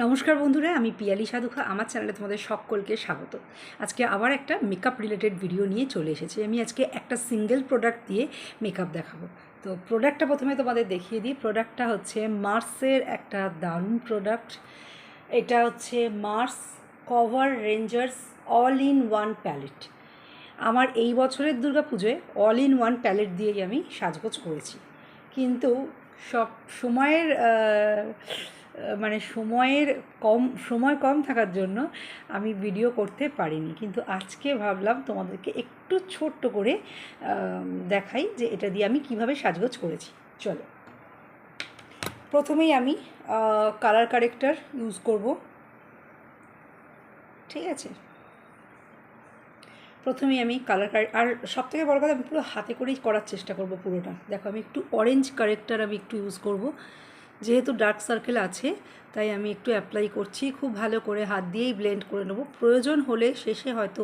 নমস্কার বন্ধুরা, আমি পিয়ালি সাধুখা, আমার চ্যানেলে তোমাদের সকলকে স্বাগত। আজকে আবার একটা মেকআপ রিলেটেড ভিডিও নিয়ে চলে এসেছি। আমি আজকে একটা সিঙ্গেল প্রোডাক্ট দিয়ে মেকআপ দেখাবো। তো প্রোডাক্টটা প্রথমে তোমাদের দেখিয়ে দিই। প্রোডাক্টটা হচ্ছে মার্সের একটা দারুণ প্রোডাক্ট এটা হচ্ছে Mars cover rangers all in one palette আমার এই বছরের পুজোয় অল ইন ওয়ান প্যালেট দিয়েই আমি সাজগোজ করেছি। কিন্তু সব সময়ের মানে সময়ের কম, সময় কম থাকার জন্য আমি ভিডিও করতে পারিনি। কিন্তু আজকে ভাবলাম তোমাদেরকে একটু ছোট্ট করে দেখাই যে এটা দিয়ে আমি কীভাবে সাজগোজ করেছি। চলো। প্রথমেই আমি কালার কারেক্টার ইউজ করব। ঠিক আছে? প্রথমেই আমি কালার আর সব থেকে বড় কথা আমি পুরো হাতে করেই করার চেষ্টা করব পুরোটা। দেখো আমি একটু অরেঞ্জ কারেক্টার আমি একটু ইউজ করব। যেহেতু ডার্ক সার্কেল আছে, তাই আমি একটু অ্যাপ্লাই করছি। খুব ভালো করে হাত দিয়েই ব্লেন্ড করে নেব। প্রয়োজন হলে শেষে হয়তো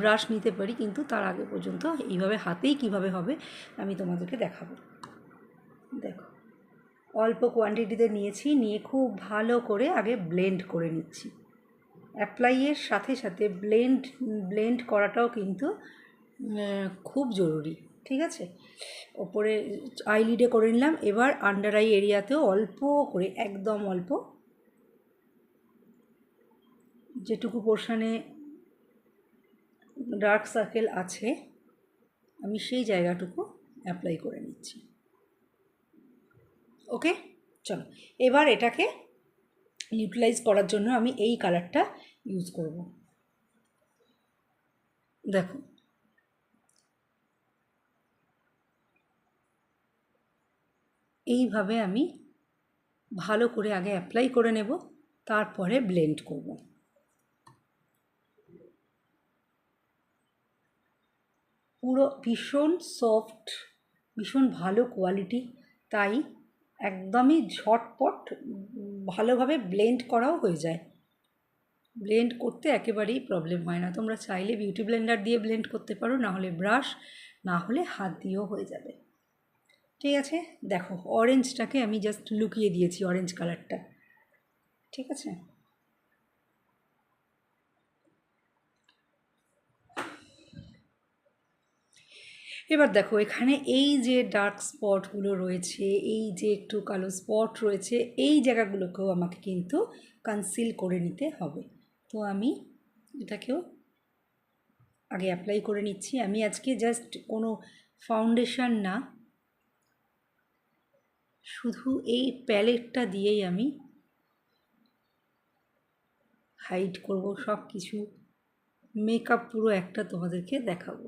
ব্রাশ নিতে পারি, কিন্তু তার আগে পর্যন্ত এইভাবে হাতেই কীভাবে হবে, আমি তোমাদেরকে দেখাবো। দেখো, অল্প কোয়ান্টিটিতে নিয়েছি, নিয়ে খুব ভালো করে আগে ব্লেন্ড করে নিচ্ছি। অ্যাপ্লাইয়ের সাথে সাথে ব্লেন্ড ব্লেন্ড করাটাও কিন্তু খুব জরুরি। ঠিক আছে? ওপরে আইলিডে করে নিলাম। এবার আন্ডার আই এরিয়াতেও অল্প করে, একদম অল্প যেটুকু পোর্শানে ডার্ক সার্কেল আছে, আমি সেই জায়গাটুকু অ্যাপ্লাই করে নিচ্ছি। ওকে চলো, এবার এটাকে ইউটিলাইজ করার জন্য আমি এই কালারটা ইউজ করব। দেখো এইভাবে আমি ভালো করে আগে অ্যাপ্লাই করে নেব, তারপরে ব্লেন্ড করব। পুরো ভীষণ সফট ভীষণ ভালো কোয়ালিটি তাই একদমই ঝটপট ভালোভাবে ব্লেন্ড করাও হয়ে যায়। ব্লেন্ড করতে একেবারেই প্রবলেম হয় না। তোমরা চাইলে বিউটি ব্লেন্ডার দিয়ে ব্লেন্ড করতে পারো না হলে ব্রাশ না হলে হাত দিয়েও হয়ে যাবে। ঠিক আছে? দেখো অরেঞ্জটাকে আমি জাস্ট লুকিয়ে দিয়েছি অরেঞ্জ কালারটা ঠিক আছে? এবার দেখো, এখানে এই যে ডার্ক স্পটগুলো রয়েছে, এই যে একটু কালো স্পট রয়েছে, এই জায়গাগুলোকেও আমাকে কিন্তু কনসিল করে নিতে হবে। তো আমি এটাকেও আগে অ্যাপ্লাই করে নিচ্ছি। আমি আজকে জাস্ট কোনো ফাউন্ডেশন না শুধু এই প্যালেটটা দিয়েই আমি হাইড করব সব কিছু মেকআপ পুরো একটা তোমাদেরকে দেখাবো।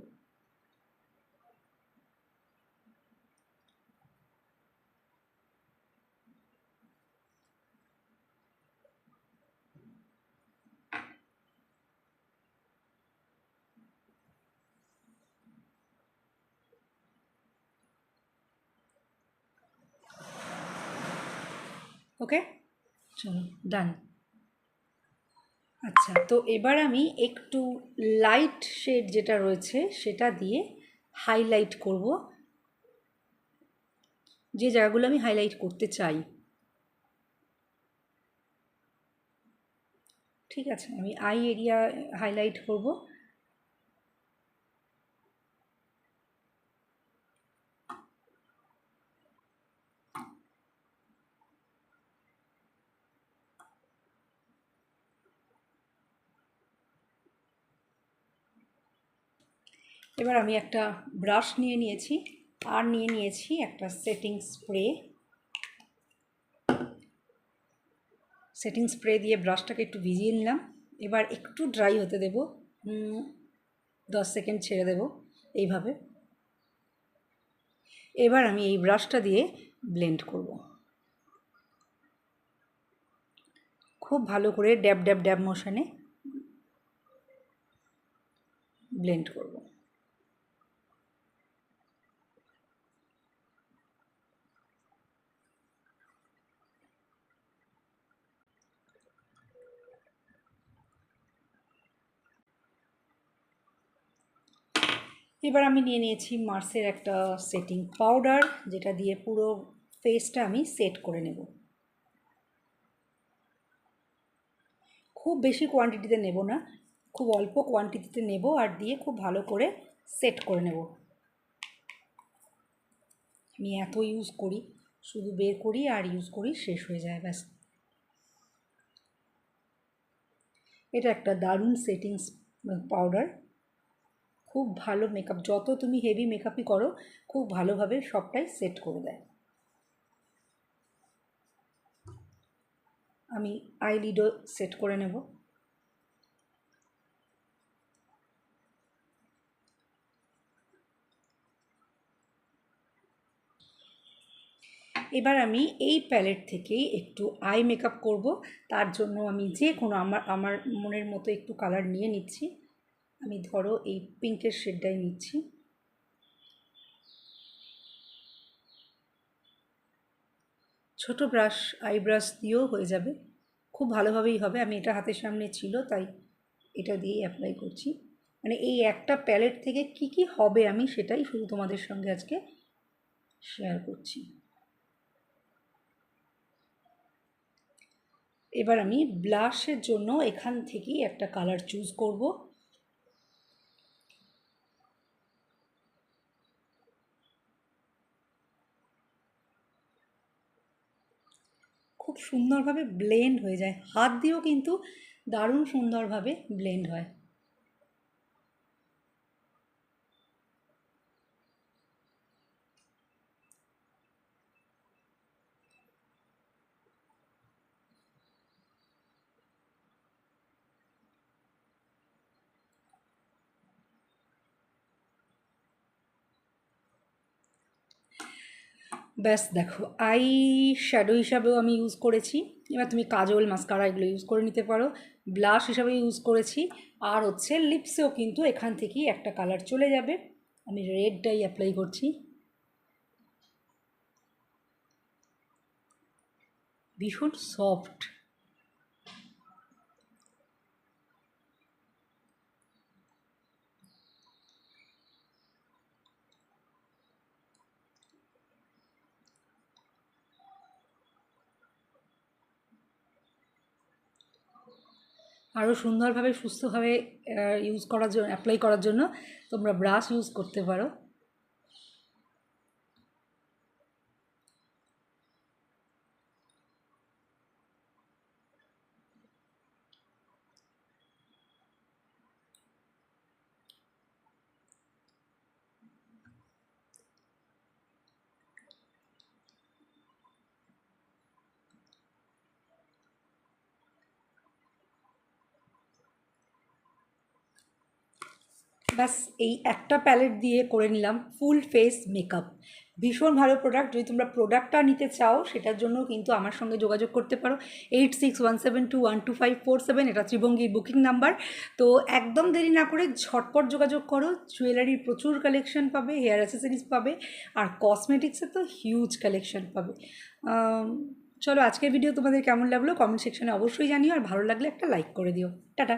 ওকে? চলো ডান আচ্ছা তো এবার আমি একটু লাইট শেড যেটা রয়েছে সেটা দিয়ে হাইলাইট করব। যে জায়গাগুলো আমি হাইলাইট করতে চাই। ঠিক আছে, আমি আই এরিয়া হাইলাইট করব। এবার আমি একটা ব্রাশ নিয়ে নিয়েছি, আর নিয়ে নিয়েছি একটা সেটিং স্প্রে সেটিং স্প্রে দিয়ে ব্রাশটাকে একটু ভিজিয়ে নিলাম। এবার একটু ড্রাই হতে দেব। দশ সেকেন্ড ছেড়ে দেব এইভাবে। এবার আমি এই ব্রাশটা দিয়ে ব্লেন্ড করব। খুব ভালো করে ড্যাব ড্যাব ড্যাব মোশনে ব্লেন্ড করব। এবার আমি নিয়ে নিয়েছি মার্সের একটা সেটিং পাউডার, যেটা দিয়ে পুরো ফেসটা আমি সেট করে নেব। খুব বেশি কোয়ান্টিটিতে নেব না, খুব অল্প কোয়ান্টিটিতে নেব আর দিয়ে খুব ভালো করে সেট করে নেব। আমি এত ইউজ করি, শুধু বের করি আর ইউজ করি, শেষ হয়ে যায়, ব্যাস। এটা একটা দারুণ সেটিংস পাউডার। খুব ভালো মেকআপ যত তুমি হেভি মেকআপই করো, খুব ভালোভাবে সবটাই সেট করে দেয়। আমি আইলিডও সেট করে নেব। এবার আমি এই প্যালেট থেকেই একটু আই মেকআপ করব। তার জন্য আমি যে কোনো আমার আমার মনের মতো একটু কালার নিয়ে নিচ্ছি। আমি ধরো এই পিঙ্কের শেডটাই নিচ্ছি। ছোট ব্রাশ আই ব্রাশ দিয়েও হয়ে যাবে। খুব ভালোভাবেই হবে। আমি এটা হাতের সামনে ছিল, তাই এটা দিয়েই অ্যাপ্লাই করছি। মানে এই একটা প্যালেট থেকে কি কি হবে আমি সেটাই শুধু তোমাদের সঙ্গে আজকে শেয়ার করছি। এবার আমি ব্লাশের জন্য এখান থেকেই একটা কালার চুজ করব। খুব সুন্দরভাবে ব্লেন্ড হয়ে যায়। হাত দিয়েও কিন্তু দারুণ সুন্দরভাবে ব্লেন্ড হয়। ব্যাস, দেখো আই শ্যাডো হিসাবেও আমি ইউজ করেছি। এবার তুমি কাজল মাস্কারা এগুলো ইউজ করে নিতে পারো। ব্লাশ হিসাবে ইউজ করেছি। আর হচ্ছে লিপসেও কিন্তু এখান থেকেই একটা কালার চলে যাবে। আমি রেডটাই অ্যাপ্লাই করছি। ভীষণ সফট আরও সুন্দরভাবে সুস্থভাবে ইউজ করার জন্য অ্যাপ্লাই করার জন্য তোমরা ব্রাশ ইউজ করতে পারো। ব্যাস, এই একটা প্যালেট দিয়ে করে নিলাম ফুল ফেস মেকআপ ভীষণ ভালো প্রোডাক্ট যদি তোমরা প্রোডাক্টটা নিতে চাও, সেটার জন্য কিন্তু আমার সঙ্গে যোগাযোগ করতে পারো। Eight six one seven two one two five four seven এটা ত্রিভঙ্গির বুকিং নাম্বার তো একদম দেরি না করে ঝটপট যোগাযোগ করো জুয়েলারির প্রচুর কালেকশন পাবে হেয়ার অ্যাসেসরিজ পাবে, আর কসমেটিক্সে তো হিউজ কালেকশন পাবে। চলো আজকের ভিডিও তোমাদের কেমন লাগল? কমেন্ট সেকশনে অবশ্যই জানিও, আর ভালো লাগলে একটা লাইক করে দিও। টাটা!